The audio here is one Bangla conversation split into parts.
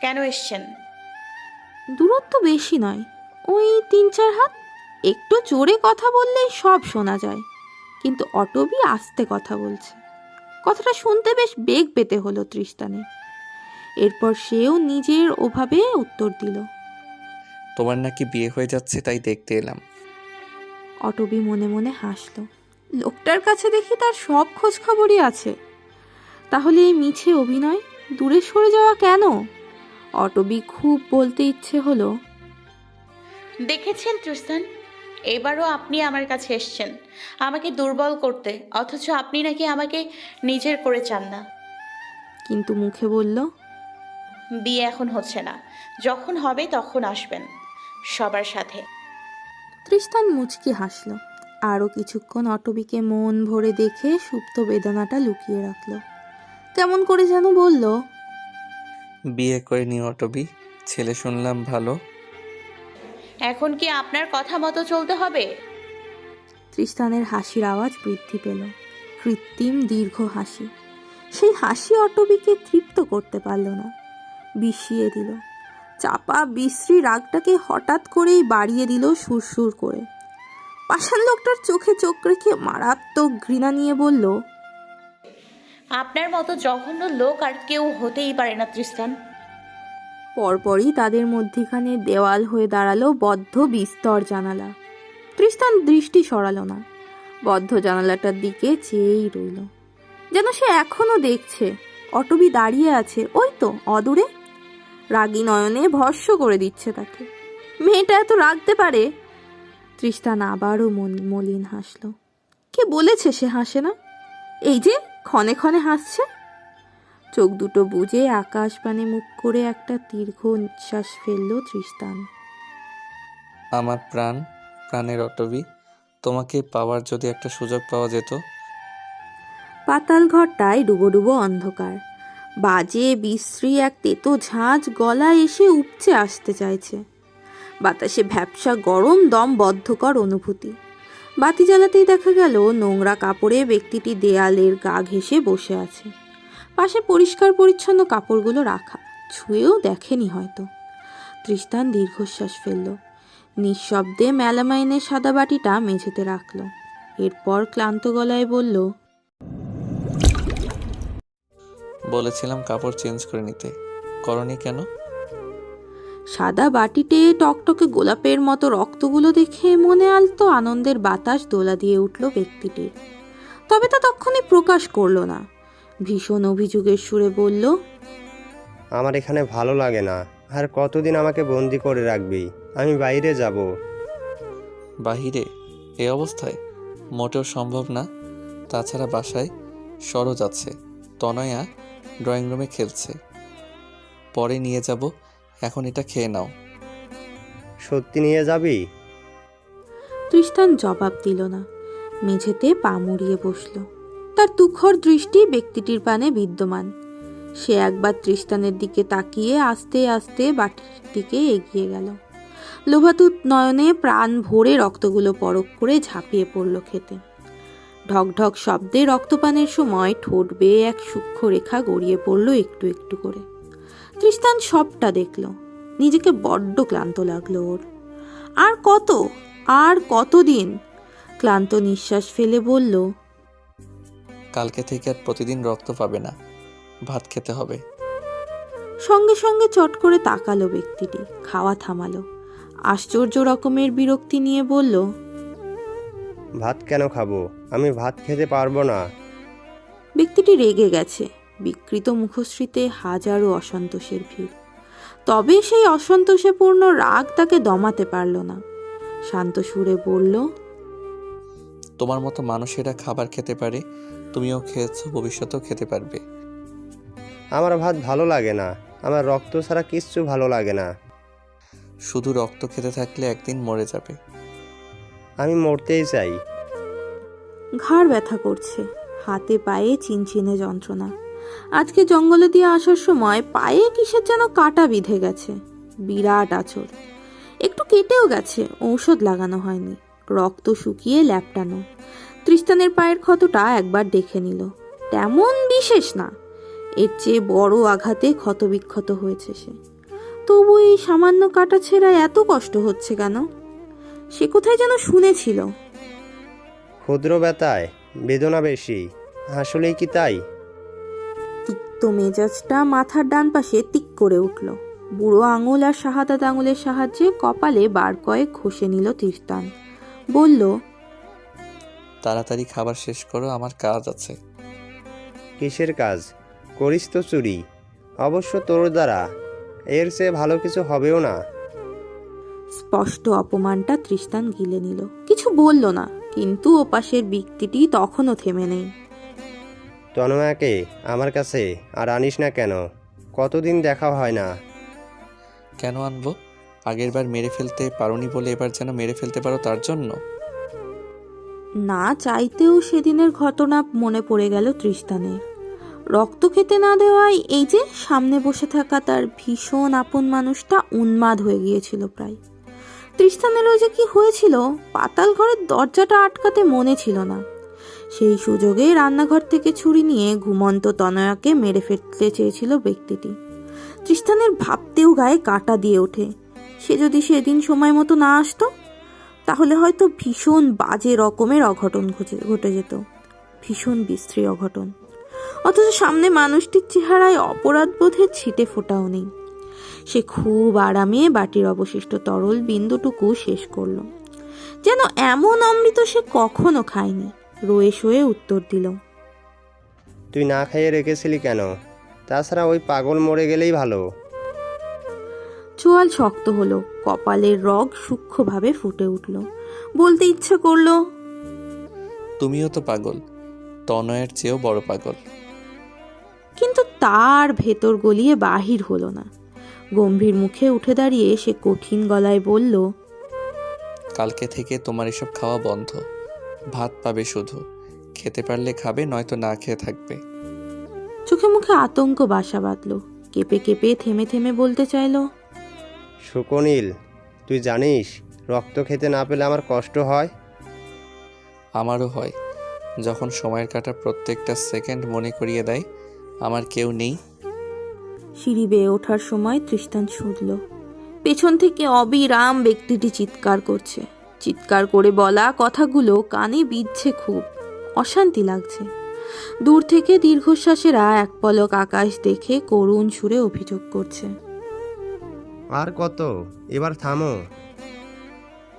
কেন এসছেন? দূরত্ব বেশি নয়। ওই তিন চার হাত? একটু জোরে কথা বললেই সব শোনা যায়। কিন্তু অটবি আস্তে কথা বলছে। কথাটা শুনতে বেশ বেগ পেতে হলো তৃষ্তানে এরপর সেও নিজের ওভাবে উত্তর দিল। তোমার নাকি বিয়ে হয়ে যাচ্ছে তাই দেখতে এলাম। অটবি মনে মনে হাসল। লোকটার কাছে দেখি তার সব খোঁজ খবরই আছে। তাহলে এই মিছে অভিনয় দূরে সরে যাওয়া কেন? অটবি খুব বলতে ইচ্ছে হলো। দেখেছেন তৃস্তান এবারও আপনি আমার কাছে এসছেন। আমাকে দুর্বল করতে অথচ আপনি নাকি আমাকে নিজের করে চান না। কিন্তু মুখে বলল বিয়ে এখন হচ্ছে না। যখন হবে তখন আসবেন। সবার সাথে। তৃষ্তান মুচকি হাসল। আরও কিছুক্ষণ অটবিকে মন ভরে দেখে সুপ্ত বেদনাটা লুকিয়ে রাখল। কেমন করে যেন বলল বিয়ে করে নিও অটবি ছেলে শুনলাম ভালো। এখন কি আপনার কথা মতো চলতে হবে? তৃষ্তানের হাসির আওয়াজ বৃদ্ধি পেল কৃত্রিম দীর্ঘ হাসি। সেই হাসি অটবিকে তৃপ্ত করতে পারল না। বিষিয়ে দিল চাপা বিশ্রী রাগটাকে হঠাৎ করেই বাড়িয়ে দিল সুরসুর করে। পাষাণ লোকটার চোখে চোখ রেখে মারাত্মক ঘৃণা নিয়ে বলল আপনার মতো জঘন্য লোক আর কেউ হতেই পারে না তৃস্তান পরপরই তাদের মধ্যেখানে দেওয়াল হয়ে দাঁড়াল বদ্ধ বিস্তর জানালা। তৃষ্টান দৃষ্টি সরালো না। বদ্ধ জানালাটার দিকে চেয়েই রইল। যেন সে এখনও দেখছে অটবি দাঁড়িয়ে আছে ওই তো অদূরে। রাগী নয়নে ভস্য করে দিচ্ছে তাকে। মেয়েটা এত রাগতে পারে তৃষ্টান আবারও মন- মলিন হাসল। কে বলেছে সে হাসে না? এই যে ক্ষণে ক্ষণে হাসছে। চোখ দুটো বুজে আকাশ পানে মুখ করে একটা দীর্ঘ নিঃশ্বাস ফেলল তৃষ্তান আমার প্রাণ প্রাণের অটবি তোমাকে পাওয়ার যদি একটা সুযোগ পাওয়া যেত? পাতাল ঘরটায় ডুবো ডুবো অন্ধকার। বাজে বিশ্রী এক তেতো ঝাঁঝ গলায় এসে উপচে আসতে চাইছে। বাতাসে ভ্যাপসা গরম দম বদ্ধকর অনুভূতি। বাতি জ্বালাতেই দেখা গেল নোংরা কাপড়ে ব্যক্তিটি দেয়ালের গা ঘেঁষে বসে আছে। পাশে পরিষ্কার পরিচ্ছন্ন কাপড়গুলো রাখা, ছুঁয়েও দেখেনি হয়তো। তৃষ্তান দীর্ঘশ্বাস ফেলল। নিঃশব্দে মেলামাইনের সাদা বাটিটা মেঝেতে রাখল। এরপর ক্লান্ত গলায় বলল, বলেছিলাম কাপড় চেঞ্জ করে নিতে। করনি কেন? সাদা বাটিতে টকটকে গোলাপের মতো রক্তগুলো দেখে মনে আলতো আনন্দের বাতাস দোলা দিয়ে উঠল ব্যক্তিটির তবে তা তখনই প্রকাশ করল না। ভীষণ অভিযোগের সুরে বলল আমার এখানে ভালো লাগে না। আর কতদিন আমাকে বন্দি করে রাখবি? আমি বাইরে যাব। বাহিরে? এ অবস্থায়? মোটেও সম্ভব না। তাছাড়া বাসায় সরোজ আছে। তনয়া ড্রয়িং রুমে খেলছে। পরে নিয়ে যাব এখন এটা খেয়ে নাও। সত্যি নিয়ে যাবি? তৃষ্টান জবাব দিল না। মেঝেতে পা মুড়িয়ে বসল। তার তুখর দৃষ্টি ব্যক্তিটির পানে বিদ্যমান। সে একবার তৃষ্টানের দিকে তাকিয়ে আস্তে আস্তে বাটির দিকে এগিয়ে গেল। লোভাতুত নয়নে প্রাণ ভরে রক্তগুলো পরক করে ঝাঁপিয়ে পড়ল খেতে। ঢক ঢক শব্দে রক্তপানের সময় ঠোঁট বেয়ে এক সূক্ষ্ম রেখা গড়িয়ে পড়ল একটু একটু করে। তৃষ্টান সবটা দেখল। নিজেকে বড্ড ক্লান্ত লাগল ওর। আর কত আর কতদিন? ক্লান্ত নিঃশ্বাস ফেলে বলল কালকে থেকে আর প্রতিদিন রক্ত পাবে না। ভাত খেতে হবে। সঙ্গে সঙ্গে চট করে তাকালো ব্যক্তিটি খাওয়া থামালো। আশ্চর্য রকমের বিরক্তি নিয়ে বলল ভাত কেন খাব? আমি ভাত খেতে পারব না। ব্যক্তিটি রেগে গেছে। বিকৃত মুখশ্রীতে হাজারো অসন্তোষের ভিড়। তবে সেই অসন্তোষে পূর্ণ রাগ তাকে দমাতে পারল না। শান্ত সুরে বলল তোমার মতো মানুষেরা খাবার খেতে পারে তুমিও খেয়েছো ভবিষ্যতেও খেতে পারবে। আমার ভাত ভালো লাগে না আমার রক্ত ছাড়া কিচ্ছু ভালো লাগে না। শুধু রক্ত খেতে থাকলে একদিন মরে যাবে। আমি মরতেই চাই। ঘাড় ব্যথা করছে হাতে পায়ে চিনচিনে যন্ত্রণা। আজকে জঙ্গলে দিয়ে আসার সময় পায়ে কিসের যেন কাটা বিঁধে গেছে। বিরাট আচর। একটু কেটেও গেছে, ঔষধ লাগানো হয়নি। রক্ত শুকিয়ে ল্যাপটানো। তৃষ্টানের পায়ের ক্ষতটা একবার দেখে নিল। তেমন বিশেষ না। এর চেয়ে বড় আঘাতে ক্ষতবিক্ষত হয়েছে সে। তবু এই সামান্য কাটা ছেঁড়ায় এত কষ্ট হচ্ছে কেন? সে কোথায় যেন শুনেছিল। ক্ষুদ্র ব্যথায়, বেদনা বেশি। আসলেই কি তাই? তিক্ত মেজাজটা মাথার ডান পাশে তিক করে উঠল। বুড়ো আঙুল আর শাহাদাত আঙুলের সাহায্যে কপালে বার কয়েক ঘষে নিল তিস্তান বলল তাড়াতাড়ি খাবার শেষ করো আমার কাজ আছে। কিসের কাজ? করিস তো চুরি। অবশ্য তোর দ্বারা। এর চেয়ে ভালো কিছু হবেও না। স্পষ্ট অপমানটা তৃষ্টান গিলে নিল। কিছু বলল না কিন্তু ওপাশের ব্যক্তিটি তখনও থেমে নেই। তনয়াকে আমার কাছে আর আনিস না কেন? কতদিন দেখা হয় না। কেন আনব? আগের বার মেরে ফেলতে পারোনি বলে এবার যেন মেরে ফেলতে পারো তার জন্য। না চাইতেও সেদিনের ঘটনা মনে পড়ে গেল তৃষ্টানের রক্ত খেতে না দেওয়ায় এই যে সামনে বসে থাকা তার ভীষণ আপন মানুষটা উন্মাদ হয়ে গিয়েছিল প্রায়। তৃষ্টানেরও যে কি হয়েছিল পাতাল ঘরের দরজাটা আটকাতে মনে ছিল না। সেই সুযোগে রান্নাঘর থেকে ছুরি নিয়ে ঘুমন্ত তনয়াকে মেরে ফেলতে চেয়েছিল ব্যক্তিটি। তৃষ্টানের ভাবতেও গায়ে কাটা দিয়ে ওঠে। সে যদি সেদিন সময় মতো না আসতো, তাহলে হয়তো ভীষণ বাজে রকমের অঘটন ঘটে ঘটে যেত। ভীষণ বিশ্রী অঘটন। অথচ সামনে মানুষটির চেহারায় অপরাধ বোধের ছিটে ফোটাও নেই। সে খুব আরামে বাটির অবশিষ্ট তরল বিন্দুটুকু শেষ করল। যেন এমন অমৃত সে কখনো খায়নি। রয়ে শোয়ে উত্তর দিল। তুই না খাইয়ে রেখেছিলি কেন? তাছাড়া ওই পাগল মরে গেলেই ভালো। চোয়াল শক্ত হলো কপালের রগ সূক্ষ্মভাবে ফুটে উঠল। বলতে ইচ্ছে করল তুমিও তো পাগল তনয়ের চেয়েও বড় পাগল। কিন্তু তার ভেতর গলিয়ে বাহির হলো না। গম্ভীর মুখে উঠে দাঁড়িয়ে সে কঠিন গলায় বলল কালকে থেকে তোমার এসব খাওয়া বন্ধ। ভাত পাবে শুধু। খেতে পারলে খাবে নয়তো না খেয়ে থাকবে। চোখে মুখে আতঙ্ক বাসা বাঁধল। কেঁপে কেঁপে থেমে থেমে বলতে চাইলো সুকনীল তুই জানিস রক্ত খেতে না পেলে আমার কষ্ট হয়? আমারও হয়। যখন সময়ের কাটা প্রত্যেকটা সেকেন্ড মনে করিয়ে দেয় আমার কেউ নেই। সিঁড়ি বেয়ে ওঠার সময় তৃষ্টান শুনল। পেছন থেকে অবিরাম ব্যক্তিটি চিৎকার করছে। চিৎকার করে বলা কথাগুলো কানে বিধছে খুব। অশান্তি লাগছে। দূর থেকে দীর্ঘশ্বাসেরা এক পলক আকাশ দেখে করুণ সুরে অভিযোগ করছে। আর কত? এবার থামো।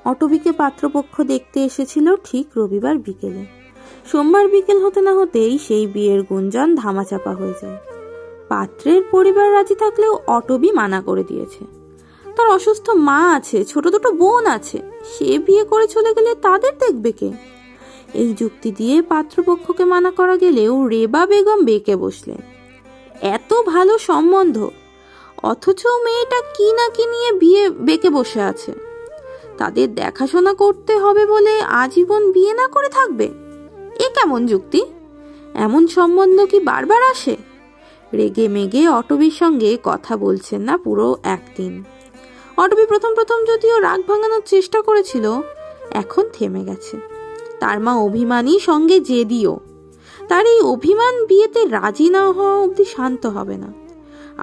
অটবিকে পাত্রপক্ষ দেখতে এসেছিল ঠিক রবিবার বিকেলে। সোমবার বিকেল হতে না হতেই সেই বিয়ের গুঞ্জন ধামাচাপা হয়ে যায়। পাত্রের পরিবার রাজি থাকলেও অটবি মানা করে দিয়েছে। তার অসুস্থ মা আছে, ছোট দুটো বোন আছে। সে বিয়ে করে চলে গেলে তাদের দেখবে কে? এই যুক্তি দিয়ে পাত্রপক্ষকে মানা করা গেলেও রেবা বেগম বেঁকে বসলেন। এত ভালো সম্বন্ধ, অথচ মেয়েটা কি না কি নিয়ে বিয়ে বেঁকে বসে আছে? তাদের দেখাশোনা করতে হবে বলে আজীবন বিয়ে না করে থাকবে? এ কেমন যুক্তি? এমন সম্বন্ধ কি বারবার আসে? রেগে মেগে অটবির সঙ্গে কথা বলছেন না পুরো একদিন। অটবি প্রথম প্রথম যদিও রাগ ভাঙানোর চেষ্টা করেছিল, এখন থেমে গেছে। তার মা অভিমানী, সঙ্গে জেদিও। তার এই অভিমান বিয়েতে রাজি না হওয়া অবধি শান্ত হবে না,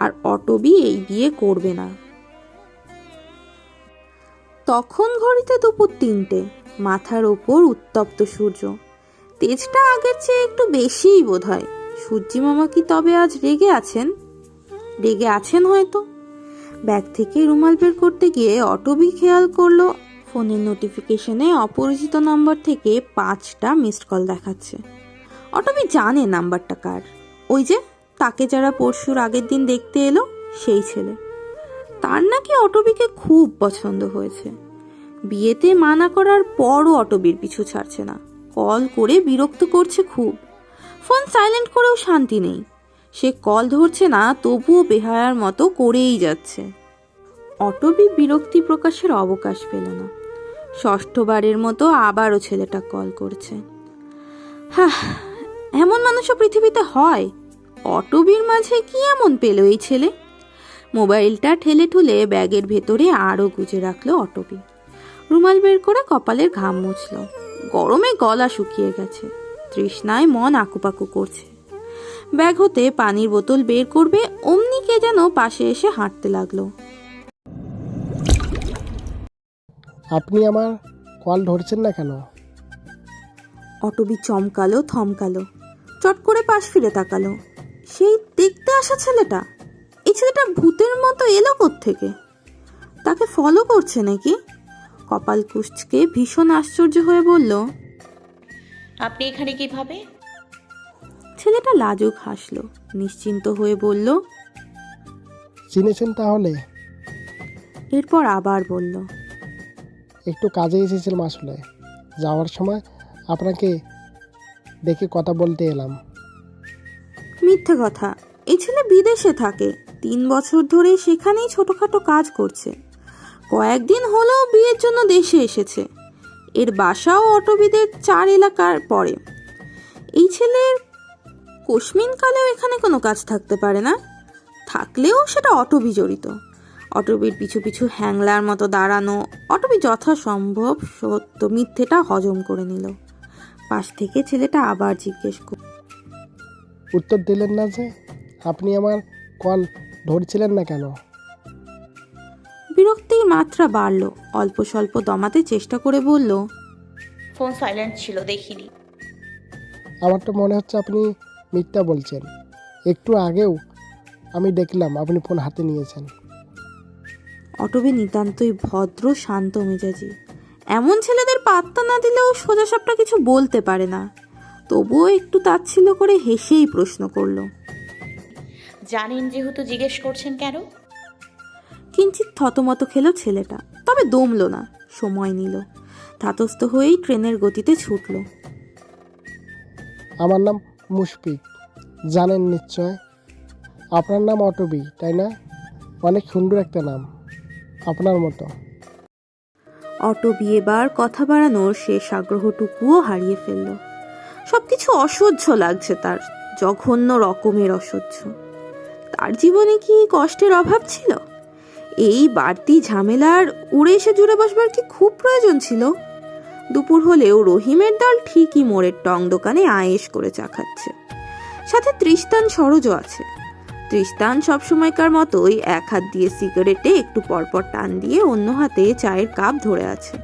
আর অটবি এই বিয়ে করবে না। তখন ঘড়িতে দুপুর তিনটে, মাথার ওপর উত্তপ্ত সূর্য। তেজটা আগের চেয়ে একটু বেশিই বোধ হয় সূর্যি মামা কি তবে আজ রেগে আছেন? রেগে আছেন হয়তো। ব্যাগ থেকে রুমাল বের করতে গিয়ে অটোবি খেয়াল করল, ফোনের নোটিফিকেশনে অপরিচিত নাম্বার থেকে পাঁচটা মিসড কল দেখাচ্ছে। অটোবি জানে নাম্বারটা কার। ওই যে, তাকে যারা পরশুর আগের দিন দেখতে এলো, সেই ছেলে। তার নাকি অটোবিকে খুব পছন্দ হয়েছে। বিয়েতে মানা করার পরও অটোবির পিছু ছাড়ছে না। কল করে বিরক্ত করছে খুব। ফোন সাইলেন্ট করেও শান্তি নেই। সে কল ধরছে না, তবুও বেহায়ার মতো করেই যাচ্ছে। অটবি বিরক্তি প্রকাশের অবকাশ পেল না। ষষ্ঠবারের মতো আবারও ছেলেটা কল করছে। হ্যাঁ এমন মানুষও পৃথিবীতে হয়। অটবির মাঝে কি এমন পেল এই ছেলে? মোবাইলটা ঠেলে ঠুলে ব্যাগের ভেতরে আরও গুজে রাখল অটবি। রুমাল বের করে কপালের ঘাম মুছল। গরমে গলা শুকিয়ে গেছে। তৃষ্ণায় মন আকুপাকু করছে। ব্যাগ হতে পানির বোতল বের করবে অমনি কে যেন পাশে এসে হাঁটতে লাগল। আপনি আমার কল ধরছেন না কেন? অটবি চমকালো থমকালো চট করে পাশ ফিরে তাকালো। সেই দেখতে আসা ছেলেটা এই ছেলেটা ভূতের মতো এলো থেকে তাকে ফলো করছে নাকি? কপাল কুচকে ভীষণ আশ্চর্য হয়ে বলল আপনি এখানে কীভাবে? ছেলেটা লাজুক হাসলো নিশ্চিন্ত হয়ে বলল চিনেছেন তাহলে? এরপর আবার বলল একটু কাজে এসেছিলাম আসলে। যাওয়ার সময় আপনাকে দেখে কথা বলতে এলাম। মিথ্যে কথা। এই ছেলে বিদেশে থাকে। তিন বছর ধরে সেখানেই ছোটখাটো কাজ করছে। কয়েকদিন হলেও বিয়ের জন্য দেশে এসেছে। এর বাসাও অটোবিদের চার এলাকার পরে। এই ছেলের কালেও এখানে কোনো কাজ থাকতে পারে না। থাকলেও সেটা অটবি জড়িত অটবির পিছু পিছু হ্যাংলার মতো দাঁড়ানো অটবি যথাসম্ভব সত্য মিথ্যেটা হজম করে নিল। পাশ থেকে ছেলেটা আবার জিজ্ঞেস করল উত্তর দিলেন না যে আপনি আমার কল ধরছিলেন না কেন? বিরক্তির মাত্রা বাড়ল। অল্প স্বল্প দমাতে চেষ্টা করে বলল ফোন সাইলেন্ট ছিল দেখিনি। আমার তো মনে হচ্ছে আপনি মিথ্যা বলছেন। একটু আগেও আমি দেখলাম আপনি ফোন হাতে নিয়েছেন। অটবি নিতান্তই ভদ্র শান্ত মেজাজি। এমন ছেলেদের পাত্তা না দিলেও সোজাসাপটা কিছু বলতে পারে না। তবুও একটু তাচ্ছিল্য করে হেসেই প্রশ্ন করল। জানেন যেহেতু জিজ্ঞেস করছেন কেন? কিঞ্চিত থতমত খেলো ছেলেটা তবে দমলো না সময় নিল। ধাতস্থ হয়েই ট্রেনের গতিতে ছুটল। আমার নাম মুশফিক জানেন নিশ্চয়। আপনার নাম অটবি তাই না? অনেক সুন্দর একটা নাম, আপনার মতো। অটো বিয়েবার কথা বাড়ানোর শেষ আগ্রহটুকুও হারিয়ে ফেলল। সবকিছু অসহ্য লাগছে তার, জঘন্য রকমের অসহ্য। তার জীবনে কি কষ্টের অভাব ছিল? এই বাড়তি ঝামেলার উড়ে এসে জুড়ে বসবার কি খুব প্রয়োজন ছিল? দুপুর হলেও রহিমের দল ঠিকই মোড়ের টং দোকানে আয়েশ করে চা খাচ্ছে। সাথে ত্রিস্তান সরোজও আছে। ত্রিস্তান সবসময়কার মতোই এক হাত দিয়ে সিগারেটে একটু পরপর টান দিয়ে অন্য হাতে চায়ের কাপ ধরে আছে।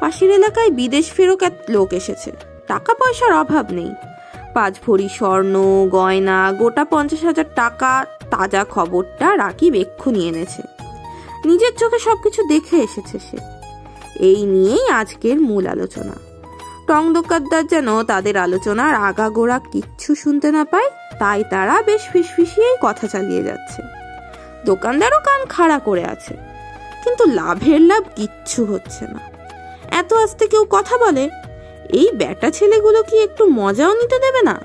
পাশের এলাকায় বিদেশ ফেরক এক লোক এসেছে। টাকা পয়সার অভাব নেই। পাঁচ ভরি স্বর্ণ, গয়না, গোটা পঞ্চাশ হাজার টাকা, তাজা খবরটা রাকিব এক্ষুনি এনেছে। নিজের চোখে সবকিছু দেখে এসেছে সে। এই নিয়েই আজকের মূল আলোচনা। টং দোকানদার যেন তাদের আলোচনার আগাগোড়া কিচ্ছু শুনতে না পায়, তাই তারা বেশ ফিসফিসিয়েই কথা চালিয়ে যাচ্ছে। দোকানদারও কান খাড়া করে আছে, কিন্তু লাভের লাভ কিচ্ছু হচ্ছে না। এত আস্তে কেউ কথা বলে, এই ব্যাটা ছেলেগুলো কি একটু মজাও নিতে দেবে না?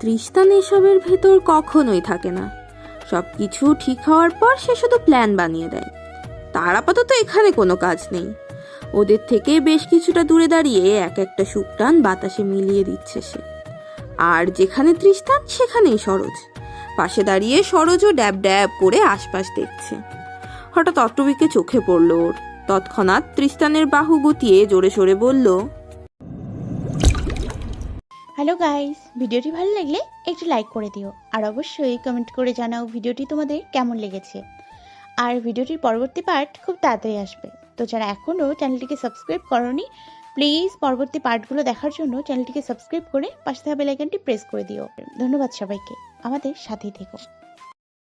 তৃষ্তান এসবের ভেতর কখনোই থাকে না। সব কিছু ঠিক হওয়ার পর সে শুধু প্ল্যান বানিয়ে দেয়। তার আপাতত এখানে কোনো কাজ নেই। ওদের থেকে বেশ কিছুটা দূরে দাঁড়িয়ে এক একটা শুকটান বাতাসে মিলিয়ে দিচ্ছে সে। আর যেখানে তৃষ্টান সেখানেই সরোজ। পাশে দাঁড়িয়ে সরোজও ড্যাব ড্যাব করে আশপাশ দেখছে। হঠাৎ অট্টবিকে চোখে পড়ল ওর। তৎক্ষণাৎ তৃষ্টানের বাহু গুটিয়ে জোরে সোরে বলল হ্যালো গাইস ভিডিওটি ভালো লাগলে একটু লাইক করে দিও। আর অবশ্যই কমেন্ট করে জানাও ভিডিওটি তোমাদের কেমন লেগেছে। আর ভিডিওটির পরবর্তী পার্ট খুব তাড়াতাড়ি আসবে। তো যারা এখনও চ্যানেলটিকে সাবস্ক্রাইব করনি প্লিজ পরবর্তী পার্টগুলো দেখার জন্য চ্যানেলটিকে সাবস্ক্রাইব করে পাশে থাকা বেল আইকনটি প্রেস করে দিও। ধন্যবাদ সবাইকে। আমাদের সাথেই থেকো।